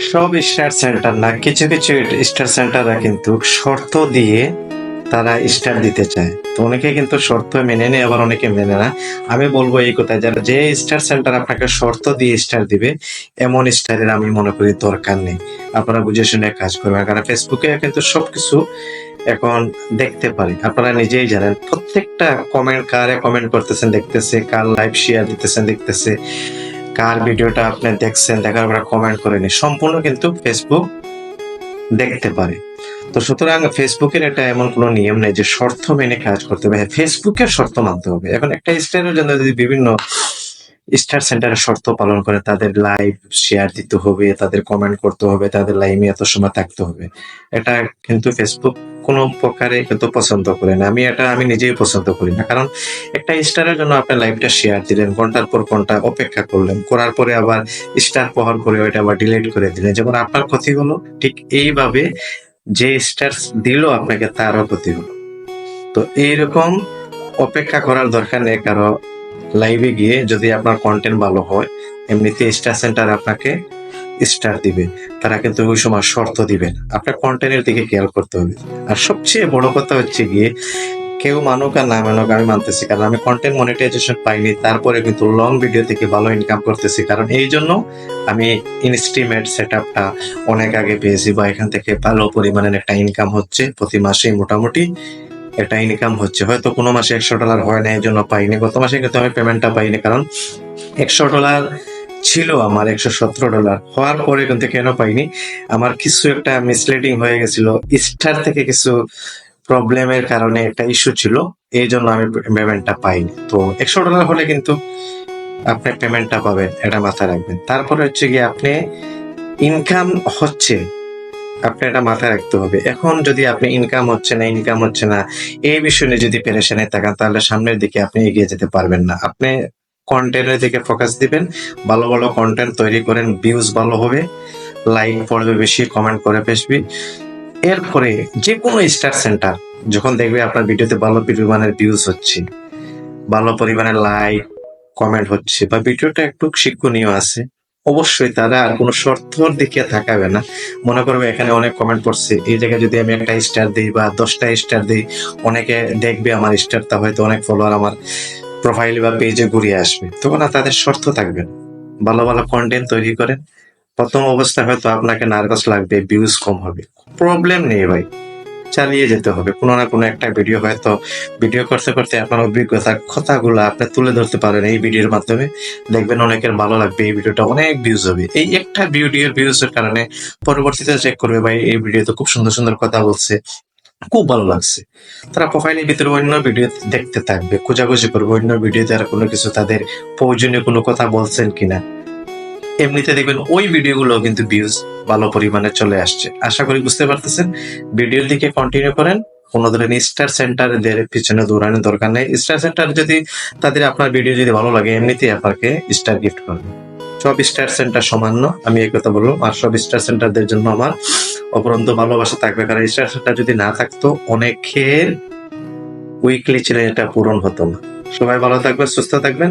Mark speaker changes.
Speaker 1: সব star centre না, কিছু কিছু স্টার সেন্টাররা কিন্তু শর্ত দিয়ে তারা স্টার দিতে চায়। তো অনেকে কিন্তু শর্ত মেনে নেয়, আবার অনেকে মেনে না। আমি বলব এই কথায়, যারা যে স্টার সেন্টার আপনাকে শর্ত দিয়ে স্টার দিবে, এমন স্টারের আমি মনে করি দরকার নেই। আপনারা বুঝে শুনে কাজ করবেন। কারণ ফেসবুকে কিন্তু সবকিছু এখন দেখতে পারি। আপনারা নিজেই জানেন, প্রত্যেকটা কমেন্ট কারে কমেন্ট করতেছেন, দেখতেছে, কার লাইভ শেয়ার দিতেছেন, দেখতেছে। কার ভিডিওটা আপনি দেখছেন দেখার পরে কমেন্ট করে নিন। সম্পূর্ণ কিন্তু ফেসবুক দেখতে পারে। তো সুতরাং ফেসবুকের এটা এমন কোনো নিয়ম নেই যে শর্ত মেনে কাজ করতে হবে। হ্যাঁ, ফেসবুকের শর্ত মানতে হবে। এখন একটা স্টাইলের জন্য যদি বিভিন্ন স্টার সেন্টারের শর্ত পালন করে তাদের লাইভ শেয়ার দিতে হবে, তাদের কমেন্ট করতে হবে, তাদের লাইভে এত সময় থাকতে হবে। এটা কিন্তু ফেসবুক কোনো প্রকারে কিন্তু পছন্দ করে না। আমি এটা আমি নিজেই পছন্দ করি না। কারণ একটা স্টারের জন্য আপনি লাইভটা শেয়ার দিলেন, ঘণ্টার পর ঘণ্টা অপেক্ষা করলেন, করার পরে আবার স্টার প্রহর করে ওইটা আবার ডিলিট করে দিলেন। যেমন আপনার ক্ষতি হলো, ঠিক এইভাবে যে স্টার দিল আপনাকে, তারও ক্ষতি হলো। তো এইরকম অপেক্ষা করার দরকার নেই কারও লাইভে গিয়ে যদি আপনার কন্টেন্ট ভালো হয়, এমনিতে স্টার সেন্টার আপনাকে স্টার দিবে। তারা কিন্তু ওই সময় শর্ত দিবেন আপনার কন্টেন্টের দিকে খেয়াল করতে হবে। আর সবচেয়ে বড় কথা হচ্ছে গিয়ে, কেউ মানুক আর না মানুক আমি মানতেছি, কারণ আমি কন্টেন্ট মনিটাইজেশন পাইনি, তারপরে কিন্তু লং ভিডিও থেকে ভালো ইনকাম করতেছি। কারণ এই জন্য আমি ইনস্টিমেট সেট আপটা অনেক আগে পেয়েছি বা এখান থেকে ভালো পরিমাণের একটা ইনকাম হচ্ছে প্রতি মাসে মোটামুটি। একটা ইনকাম হচ্ছে। হয়তো কোনো মাসে একশো ডলার হয় না এই জন্য পাইনি। গত মাসে কিন্তু আমি পেমেন্টটা পাইনি, কারণ একশো ডলার ছিল আমার, একশো সতেরো ডলার হওয়ার পরে কিন্তু কেন পাইনি? আমার কিছু একটা মিসলিডিং হয়ে গেছিল। স্টার থেকে কিছু প্রবলেমের কারণে একটা ইস্যু ছিল এই জন্য আমি পেমেন্টটা পাইনি। তো একশো ডলার হলে কিন্তু আপনি পেমেন্টটা পাবেন, এটা মাথায় রাখবেন। তারপরে হচ্ছে গিয়ে আপনি ইনকাম হচ্ছে আপনি এটা মাথায় রাখতে হবে। এখন যদি আপনি ইনকাম হচ্ছে না ইনকাম হচ্ছে না, এই বিষয় নিয়ে যদি পেরেশানে থাকেন, তাহলে সামনের দিকে আপনি এগিয়ে যেতে পারবেন না। আপনি কন্টেন্টের দিকে ফোকাস দিবেন, ভালো ভালো কন্টেন্ট তৈরি করেন ভিউজ ভালো হবে লাইক পড়বে বেশি কমেন্ট করে বেশি এরপরে যে কোনো স্টার সেন্টার যখন দেখবে আপনার ভিডিওতে ভালো পরিমাণের ভিউজ হচ্ছে, ভালো পরিমাণের লাইক কমেন্ট হচ্ছে, বা ভিডিওটা একটু শিক্ষণীয় আছে অবশ্যই তারা আর কোনো শর্তর দিকে থাকাবে না। মনে করবে এখানে অনেক কমেন্ট পড়ছে এই জায়গায় যদি আমি একটা স্টার দিই বা দশটা স্টার দিই, অনেকে দেখবে আমার স্টারটা হয়তো অনেক ফলোয়ার আমার প্রোফাইল বা পেজে ঘুরিয়ে আসবে। তখন আর তাদের শর্ত থাকবে না। ভালো ভালো কন্টেন্ট তৈরি করেন। প্রথম অবস্থায় হয়তো আপনাকে নার্ভাস লাগবে ভিউজ কম হবে। প্রবলেম নেই ভাই। চালিয়ে যেতে হবে। কোনো না কোনো একটা ভিডিও হয়তো ভিডিও করতে করতে আপনার অভিজ্ঞতার কথাগুলো আপনি তুলে ধরতে পারেন এই ভিডিওর মাধ্যমে। দেখবেন অনেকের ভালো লাগবে, এই ভিডিওটা অনেক ভিউজ হবে। এই একটা ভিডিওর ভিউজের কারণে পরবর্তীতে চেক করবে ভাই, এই ভিডিওতে খুব সুন্দর সুন্দর কথা বলছে, খুব ভালো লাগছে। তারা প্রোফাইলের ভিতরে অন্য ভিডিও দেখতে থাকবে, খোঁজাখুঁজি করবে, অন্য ভিডিওতে আর কোনো কিছু তাদের প্রয়োজনীয় কোনো কথা বলছেন কিনা। এমনিতে দেখবেন ওই ভিডিওগুলো কিন্তু ভিউজ ভালো পরিমাণে চলে আসছে। আশা করি বুঝতে পারতেছেন। ভিডিওর দিকে কন্টিনিউ করেন। কোনো ধরনের স্টার সেন্টারদের পিছনে দৌড়ানোর দরকার নেই। স্টার সেন্টার যদি তাদের আপনার ভিডিও যদি ভালো লাগে এমনিতেই আপনাকে স্টার গিফট করবে। সব স্টার সেন্টার সমান্য আমি এই কথা বলব আর সব স্টার সেন্টারদের জন্য আমার অপরন্ত ভালোবাসা থাকবে। কারণ স্টার সেন্টার যদি না থাকতো, অনেকের উইকলি চ্যালেঞ্জটা পূরণ হতো না। সবাই ভালো থাকবেন, সুস্থ থাকবেন।